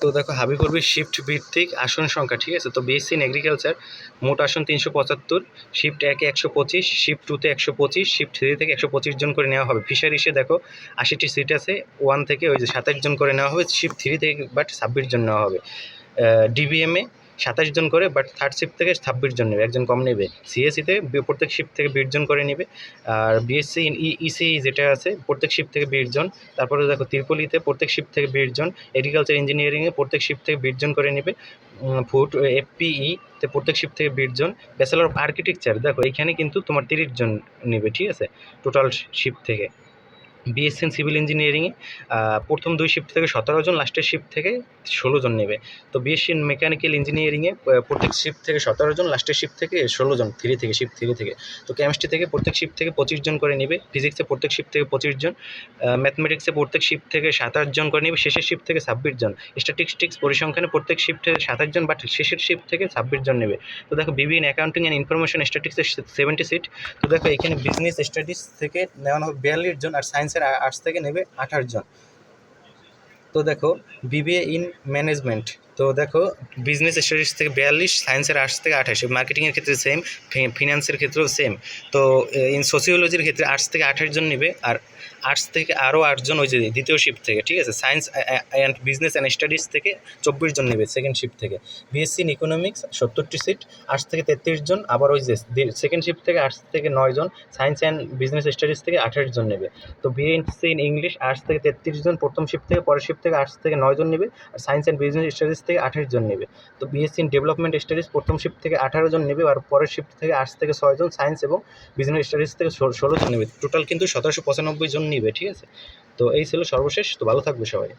তো দেখো হাবি করবি শিফট ভিত্তিক আসন সংখ্যা, ঠিক আছে? তো বিএসসি ইন এগ্রিকালচার মোট আসন তিনশো পঁচাত্তর শিফট একে একশো পঁচিশ শিফট টুতে একশো পঁচিশ শিফট থ্রি থেকে একশো পঁচিশ জন করে নেওয়া হবে। ফিশারিসে দেখো, আশিটি সিট আছে ওয়ান থেকে ওই যে সাতাশ জন করে নেওয়া হবে শিফট থ্রি থেকে বাট ছাব্বিশ জন নেওয়া হবে। ডিবিএমে সাতাশ জন করে বাট থার্ড শিফট থেকে ছাব্বিশ জন নেবে। একজন কম নেবে। সিএসসিতে প্রত্যেক শিফট থেকে বিশ জন করে নেবে। আর বিএসসি ইসি যেটা আছে, প্রত্যেক শিফট থেকে বিশ জন। তারপরে দেখো তিরপলিতে প্রত্যেক শিফট থেকে বিশ জন। এগ্রিকালচার ইঞ্জিনিয়ারিংয়ে প্রত্যেক শিফট থেকে বিশ জন করে নেবে। ফুড এফপিই তে প্রত্যেক শিফট থেকে বিশ জন। ব্যাচেলর অফ আর্কিটেকচার দেখো এখানে কিন্তু তোমার তিরিশ জন নেবে, ঠিক আছে? টোটাল শিফট থেকে। বিএসসি ইন সিভিল ইঞ্জিনিয়ারিংয়ে প্রথম দুই শিফট থেকে সতেরো জন লাস্টের শিফট থেকে ষোলো জন নেবে তো বিএসসি মেকানিক্যাল ইঞ্জিনিয়ারিংয়ে প্রত্যেক শিফট থেকে সতেরো জন লাস্টের শিফট থেকে ষোলো জন থ্রি থেকে শিফট থ্রি থেকে তো কেমিস্ট্রি থেকে প্রত্যেক শিফট থেকে পঁচিশ জন করে নেবে ফিজিক্সে প্রত্যেক শিফট থেকে পঁচিশ জন ম্যাথমেটিক্সে প্রত্যেক শিফট থেকে সাতাশ জন করে নেবে শেষের শিফট থেকে ছাব্বিশ জন স্ট্যাটিস্টিক্স পরিসংখ্যানে প্রত্যেক শিফট সাতাশ জন বাট শেষের শিফট থেকে ছাব্বিশ জন নেবে তো দেখো বিভিন অ্যাকাউন্টিং অ্যান্ড ইনফরমেশন স্ট্যাটিক্সের সেভেন্টি সিট তো দেখো এখানে বিজনেস স্টাডিজ থেকে নেওয়া হবে বিয়াল্লিশ জন আর সায়েন্সের আর্টস থেকে নেবে আঠাশ জন। তো দেখো বিবিএ ইন ম্যানেজমেন্ট। তো দেখো বিজনেস স্টাডিজ থেকে বিয়াল্লিশ সায়েন্সের আর্টস থেকে আঠাশ। মার্কেটিংয়ের ক্ষেত্রে সেম ফিনান্সের ক্ষেত্রেও সেম তো ইন সোসিওলজির ক্ষেত্রে আর্টস থেকে আঠাশ জন নেবে আর আর্টস থেকে আরও আটজন ওই যে দ্বিতীয় শিফট থেকে, ঠিক আছে? Science and business and studies থেকে চব্বিশ জন নেবে সেকেন্ড শিফট থেকে। বিএসসি ইন ইকোনমিক্স সত্তরটি সিট আর্টস থেকে তেত্রিশ জন, আবার ওই যে সেকেন্ড শিফট থেকে আর্টস থেকে নয় জন সায়েন্স অ্যান্ড বিজনেস স্টাডিজ থেকে আঠাশ জন নেবে। তো বিএসসি ইন ইংলিশ আর্টস থেকে তেত্রিশ জন, প্রথম শিফট থেকে, পরের শিফট থেকে আর্টস থেকে নয় জন নেবে, আর সায়েন্স অ্যান্ড বিজনেস স্টাডিজ থেকে আঠাশ জন নেবে। তো বিএসসি ইন ডেভেলপমেন্ট স্টাডিজ প্রথম শিফট থেকে আঠারো জন নেবে আর পরের শিফট থেকে আর্টস থেকে ছয়জন সায়েন্স এবং বিজনেস স্টাডিজ থেকে ষোলো জন নেবে। টোটাল কিন্তু সতেরোশো পঁচানব্বই জন নেবে, ঠিক আছে? তো এই ছিল সর্বশেষ। তো ভালো থাকবে সবাই।